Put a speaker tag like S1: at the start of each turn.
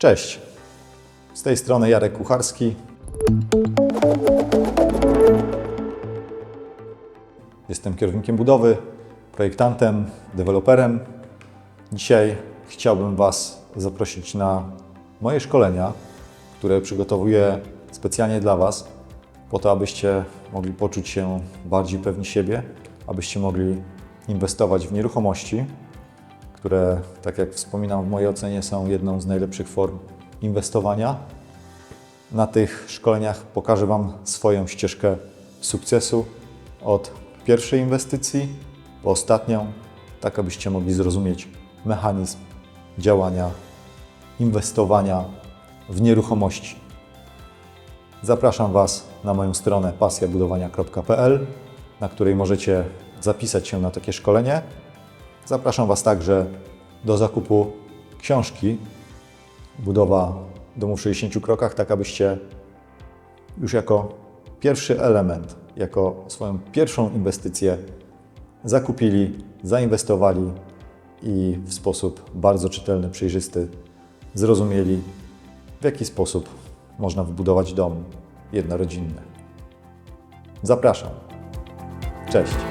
S1: Cześć. Z tej strony Jarek Kucharski. Jestem kierownikiem budowy, projektantem, deweloperem. Dzisiaj chciałbym Was zaprosić na moje szkolenia, które przygotowuję specjalnie dla Was, po to, abyście mogli poczuć się bardziej pewni siebie, abyście mogli inwestować w nieruchomości, które, tak jak wspominam, w mojej ocenie są jedną z najlepszych form inwestowania. Na tych szkoleniach pokażę Wam swoją ścieżkę sukcesu od pierwszej inwestycji po ostatnią, tak abyście mogli zrozumieć mechanizm działania, inwestowania w nieruchomości. Zapraszam Was na moją stronę pasjabudowania.pl, na której możecie zapisać się na takie szkolenie. Zapraszam Was także do zakupu książki Budowa domu w 60 krokach, tak abyście już jako pierwszy element, jako swoją pierwszą inwestycję zakupili, zainwestowali i w sposób bardzo czytelny, przejrzysty zrozumieli, w jaki sposób można wybudować dom jednorodzinny. Zapraszam. Cześć.